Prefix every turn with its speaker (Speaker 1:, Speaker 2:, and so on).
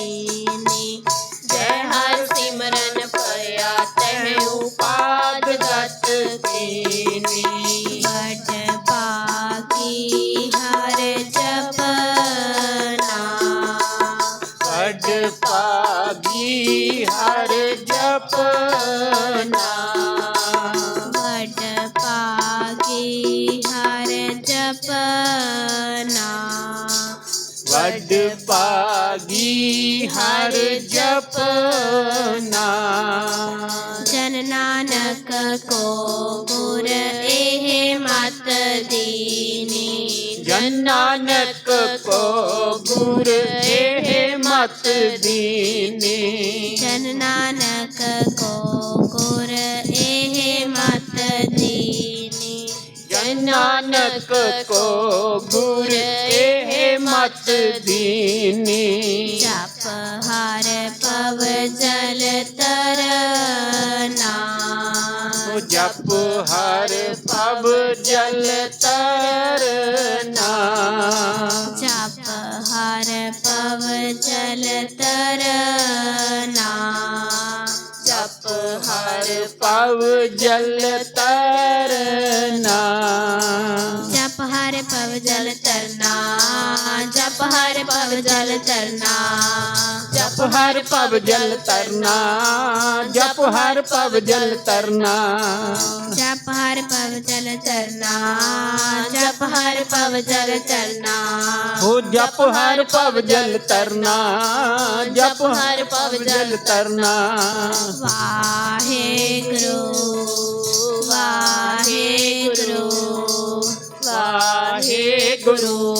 Speaker 1: ਦੀਨੀ ਜੈ ਹਰ ਸਿਮਰਨ ਭਇਆ ਤਹਿ ਉਪਾਦ ਗਤ ਕੀਨੀ ਵਡ ਪਾਕੀ ਹਰ ਜਪਨਾ।
Speaker 2: ਪੜ ਪਾਗੀ ਹਰ ਜਪਨਾ।
Speaker 1: ਵਡ ਪਾਕੀ ਹਰ ਜਪਨਾ।
Speaker 2: ਵੱਡ ਪਾਗੀ ਹਰ ਜਪਨਾ
Speaker 1: ਜਨ ਨਾਨਕ ਕੋ ਗੁਰ ਇਹ ਮਤ ਦੀਨੀ
Speaker 2: ਜਨ ਨਾਨਕ ਕੋ ਗੁਰ ਇਹ ਮਤ ਦੀਨੀ
Speaker 1: ਜਨ ਨਾਨਕ ਕੋ ਗੁਰ ਇਹ ਮਤ ਦੀਨੀ
Speaker 2: ਜਨ ਨਾਨਕ ਕੋ ਗੁਰ ਇਹ ਮਤ ਦੀਨੀ
Speaker 1: ਜਲ ਤਰਨਾ
Speaker 2: ਜਪ ਹਰ ਪਵ ਜਲ ਤਰਨਾ
Speaker 1: ਜਪ ਹਰ ਪਵ ਜਲ ਤਰਨਾ
Speaker 2: ਜਪ ਹਰ ਪਵ ਜਲ ਤਰਨਾ
Speaker 1: ਜਪ ਹਰ ਪਵ ਜਲ ਹਰ ਪਵ ਜਲ ਤਰਨਾ
Speaker 2: ਜਪ ਹਰ ਪਵ ਜਲ ਤਰਨਾ ਜਪ ਹਰ ਪਵ ਜਲ ਤਰਨਾ
Speaker 1: ਜਪ ਹਰ ਪਵ ਜਲ ਤਰਨਾ ਜਪ ਹਰ ਪਵ ਜਲ ਤਰਨਾ
Speaker 2: ਹੋ ਜਪ ਹਰ ਪਵ ਜਲ ਤਰਨਾ ਜਪ ਹਰ ਪਵ ਜਲ ਤਰਨਾ
Speaker 1: ਵਾਹਿਗੁਰੂ ਵਾਹਿਗੁਰੂ
Speaker 2: ਵਾਹਿਗੁਰੂ।